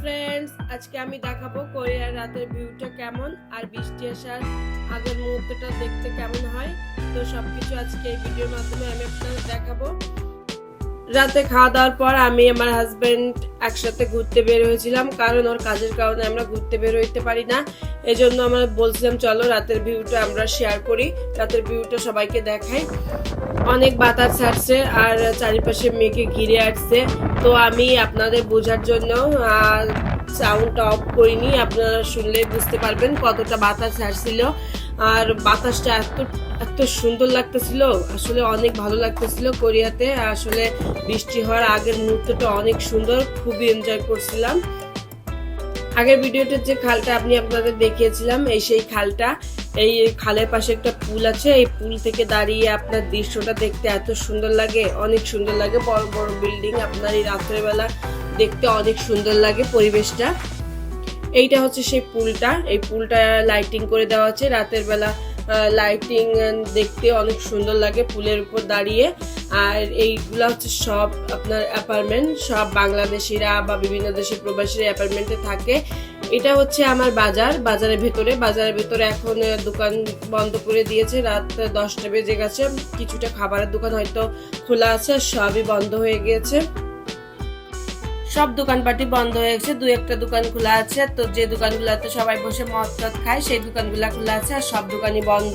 Friends আজকে আমি দেখাবো কোরিয়ার রাতের ভিউটা কেমন আর বৃষ্টি আসার আগের মুহূর্তটা দেখতে কেমন হয়। তো সবকিছু আজকে এই ভিডিওর মাধ্যমে আমি আপনাদের দেখাবো। রাতে খাওয়া দাওয়ার পর আমি আমার হাজব্যান্ড একসাথে ঘুরতে বের হয়েছিলাম, কারণ ওর কাজের কারণে আমরা ঘুরতে বের হইতে পারি না। এই জন্য আমরা বলছিলাম, চলো রাতের ভিউটা আমরা শেয়ার করি, রাতের ভিউটা সবাইকে দেখাই। অনেক বাতাস ছাড়ছে আর চারিপাশে মেঘে ঘিরে আসছে। তো আমি আপনাদের বোঝার জন্য সাউন্ড অফ করিনি। আপনারা শুনলে বুঝতে পারবেন কতটা বাতাস ছাড়ছিল। আর বাতাসটা এত এত সুন্দর লাগতেছিল। আসলে অনেক ভালো লাগতেছিল কোরিয়াতে। আসলে বৃষ্টি হওয়ার আগের মুহূর্তটা অনেক সুন্দর, খুবই এনজয় করছিলাম। আগের ভিডিওতে যে খালটা আপনি আপনাদের দেখিয়েছিলাম, এই সেই খালটা, এই খালের পাশে একটা পুল আছে। এই পুল থেকে দাঁড়িয়ে আপনার দৃশ্যটা দেখতে এত সুন্দর লাগে, অনেক সুন্দর লাগে। বড় বড় বিল্ডিং, আপনার এই রাত্রেবেলা দেখতে অনেক সুন্দর লাগে পরিবেশটা। এইটা হচ্ছে সেই পুলটা। এই পুলটা লাইটিং করে দেওয়া আছে রাতের বেলা লাইটিং দেখতে অনেক সুন্দর লাগে পুলের উপর দাঁড়িয়ে। আর এইগুলা হচ্ছে সব আপনার অ্যাপার্টমেন্ট সব বাংলাদেশিরা বা বিভিন্ন দেশের প্রবাসীরা অ্যাপার্টমেন্টে থাকে। এটা হচ্ছে আমার বাজার, বাজারের ভেতরে। বাজারের ভেতরে এখন দোকান বন্ধ করে দিয়েছে। রাত দশটা বেজে গেছে। কিছুটা খাবারের দোকান হয়তো খোলা আছে সবই বন্ধ হয়ে গিয়েছে। সব দোকানপাটি বন্ধ হয়ে গেছে, দু একটা দোকান খোলা আছে। তো যে দোকানগুলোতে সবাই বসে মদ টদ খায়, সেই দোকানগুলো খোলা আছে আর সব দোকানই বন্ধ।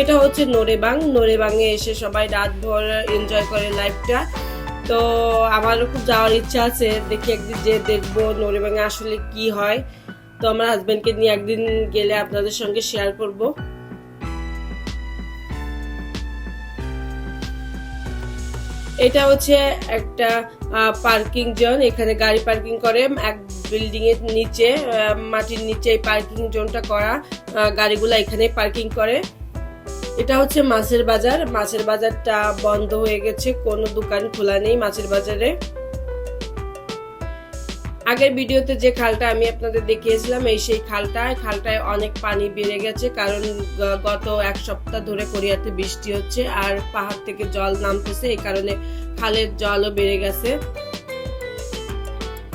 এটা হচ্ছে নোরেবাং নোরেবাংয়ে এসে সবাই রাত ভর এনজয় করে লাইফটা তো আমারও খুব যাওয়ার ইচ্ছা আছে, দেখি একদিন যে দেখব নোরেবাংয়ে আসলে কি হয়। তো আমার হাজবেন্ডকে নিয়ে একদিন গেলে আপনাদের সঙ্গে শেয়ার করব। এটা হচ্ছে একটা পার্কিং জোন এখানে গাড়ি পার্কিং করে, এক বিল্ডিং এর নিচে মাটির নিচে এই পার্কিং জোনটা করা গাড়িগুলো এখানে পার্কিং করে। এটা হচ্ছে মাছের বাজার। মাছের বাজারটা বন্ধ হয়ে গেছে, কোনো দোকান খোলা নেই মাছের বাজারে। আগের ভিডিওতে যে খালটা আমি আপনাদের দেখিয়েছিলাম, এই সেই খালটায় খালটায় অনেক পানি বেড়ে গেছে, কারণ গত এক সপ্তাহ ধরে কোরিয়াতে বৃষ্টি হচ্ছে আর পাহাড় থেকে জল নামতেছে, এই কারণে খালের জলও বেড়ে গেছে।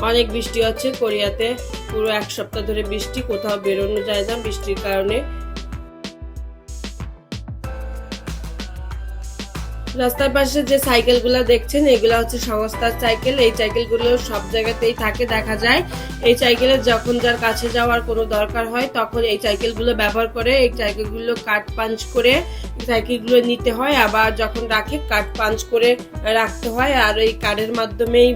অনেক বৃষ্টি হচ্ছে কোরিয়াতে, পুরো এক সপ্তাহ ধরে বৃষ্টি, কোথাও বেরোনো যায় না বৃষ্টির কারণে। রাস্তার পাশে যে সাইকেলগুলো দেখছেন, এগুলো হচ্ছে সংস্থার সাইকেল। এই সাইকেলগুলো সব জায়গাতেই থাকে, দেখা যায়। এই সাইকেলের যখন যার কাছে যাওয়ার কোনো দরকার হয়, তখন এই সাইকেলগুলো ব্যবহার করে, এই সাইকেলগুলো কাট পাঞ্চ করে সাইকেলগুলো নিতে হয়। আবার যখন রাখে কাট পাঞ্চ করে রাখতে হয়। আর এই কার্ডের মাধ্যমেই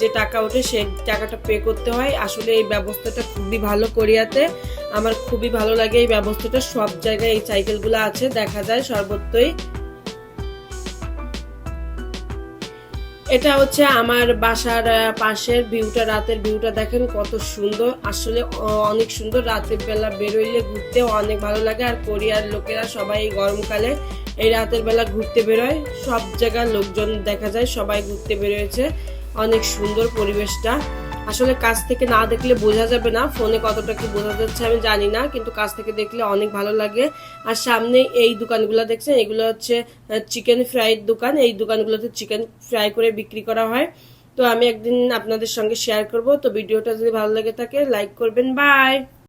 যে টাকা ওঠে, সেই টাকাটা পে করতে হয়। আসলে এই ব্যবস্থাটা খুবই ভালো কোরিয়াতে। আমার খুবই ভালো লাগে এই ব্যবস্থাটা। সব জায়গায় এই সাইকেলগুলো আছে, দেখা যায় সর্বত্রই। এটা হচ্ছে আমার বাসার পাশের ভিউটা, রাতের ভিউটা দেখেন কত সুন্দর। আসলে অনেক সুন্দর। রাতের বেলা বেরোইলে ঘুরতে অনেক ভালো লাগে। আর কোরিয়ার লোকেরা সবাই গরমকালে এই রাতের বেলা ঘুরতে বেরোয়। সব জায়গার লোকজন দেখা যায় সবাই ঘুরতে বেরোয়েছে। অনেক সুন্দর পরিবেশটা। আসলে কাজ থেকে না দেখলে বোঝা যাবে না, ফোনে কতটা কি বোঝা যাচ্ছে আমি জানি না, কিন্তু কাজ থেকে দেখলে অনেক ভালো লাগে। আর সামনে এই দোকানগুলো দেখছেন, এগুলো হচ্ছে চিকেন ফ্রাইয়ের দোকান। এই দোকানগুলোতে চিকেন ফ্রাই করে বিক্রি করা হয়। তো আমি একদিন আপনাদের সঙ্গে শেয়ার করব। তো ভিডিওটা যদি ভালো লাগে থাকে লাইক করবেন। বাই